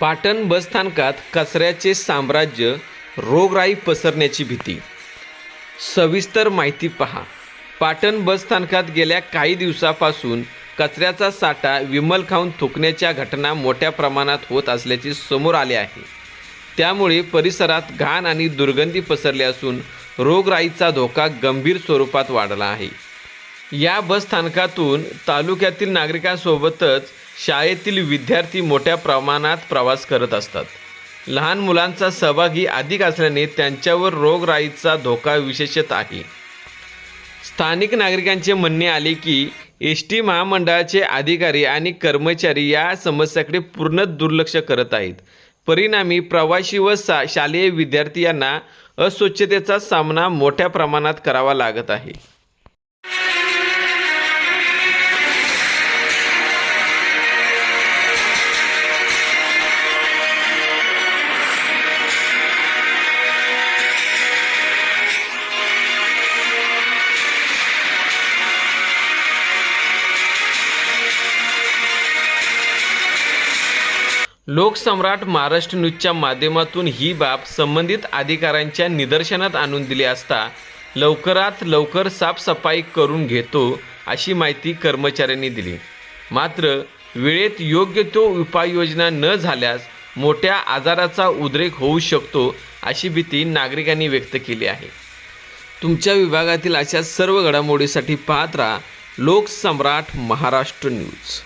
पाटण बसस्थानकात कचऱ्याचे साम्राज्य रोगराई पसरण्याची भीती. सविस्तर माहिती पहा. पाटण बसस्थानकात गेल्या काही दिवसापासून कचऱ्याचा साठा विमल खाऊन थुकण्याच्या घटना मोठ्या प्रमाणात होत असल्याचे समोर आले आहे. त्यामुळे परिसरात घाण आणि दुर्गंधी पसरली असून रोगराईचा धोका गंभीर स्वरूपात वाढला आहे. या बसस्थानकातून तालुक्यातील नागरिकांसोबतच शाळेतील विद्यार्थी मोठ्या प्रमाणात प्रवास करत असतात. लहान मुलांचा सहभागी अधिक असल्याने त्यांच्यावर रोगराईचा धोका विशेषत आहे. स्थानिक नागरिकांचे म्हणणे आले की एस टी महामंडळाचे अधिकारी आणि कर्मचारी या समस्याकडे पूर्ण दुर्लक्ष करत आहेत. परिणामी प्रवासी व सा शालेय विद्यार्थी यांना अस्वच्छतेचा सामना मोठ्या प्रमाणात करावा लागत आहे. लोकसम्राट महाराष्ट्र न्यूजच्या माध्यमातून ही बाब संबंधित अधिकाऱ्यांच्या निदर्शनात आणून दिली असता लवकरात लवकर साफसफाई करून घेतो अशी माहिती कर्मचाऱ्यांनी दिली. मात्र वेळेत योग्य तो उपाययोजना न झाल्यास मोठ्या आजाराचा उद्रेक होऊ शकतो अशी भीती नागरिकांनी व्यक्त केली आहे. तुमच्या विभागातील अशा सर्व घडामोडीसाठी पाहत राहा लोकसम्राट महाराष्ट्र न्यूज.